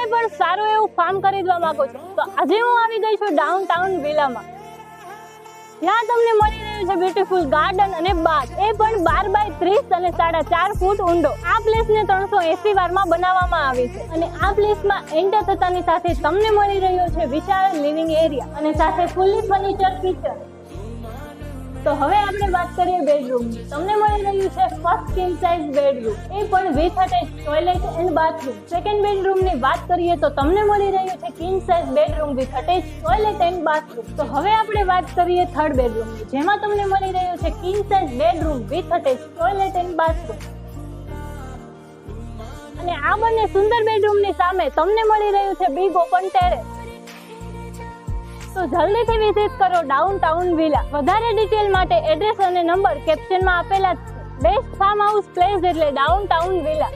તમે પણ સારું એવું ફાર્મ ખરીદવા માંગો છો. તો આજે હું આવી ગઈ છું ડાઉન ટાઉન વિલામાં ત્યાં તમને મળી રહ્યું છે બ્યુટીફુલ ગાર્ડન અને બાગ. એ પણ બાર બાય ત્રીસ અને સાડા ચાર ફૂટ ઊંડો. આ પ્લેસને ત્રણસો એસી વારમાં બનાવવામાં આવી છે. અને આ પ્લેસમાં એન્ટર થતાની સાથે તમને મળી રહ્યો છે વિશાળ લિવિંગ એરિયા અને સાથે ફૂલી ફર્નિચર કિચન તો હવે આપણે વાત કરીએ બેડરૂમ તમને મળી રહ્યું છે ફર્સ્ટ કિંગ સાઇઝ બેડરૂમ એ પણ with attach toilet and bathroom second બેડરૂમની વાત કરીએ તો તમને મળી રહ્યું છે king size bedroom with attach toilet and bathroom તો હવે આપણે વાત કરીએ થર્ડ બેડરૂમની. જેમાં તમને મળી રહ્યું છે king size bedroom with attach toilet and bathroom અને આ બંને સુંદર બેડરૂમની સામે તમને મળી રહ્યું છે બિગ ઓપન ટેરેસ તો જલ્દીથી વિઝિટ કરો ડાઉન ટાઉન વિલા. વધારે ડિટેલ માટે એડ્રેસ અને નંબર કેપ્શનમાં આપેલા જ છે. બેસ્ટ ફાર્મ હાઉસ પ્લેસ એટલે ડાઉન ટાઉન વિલા.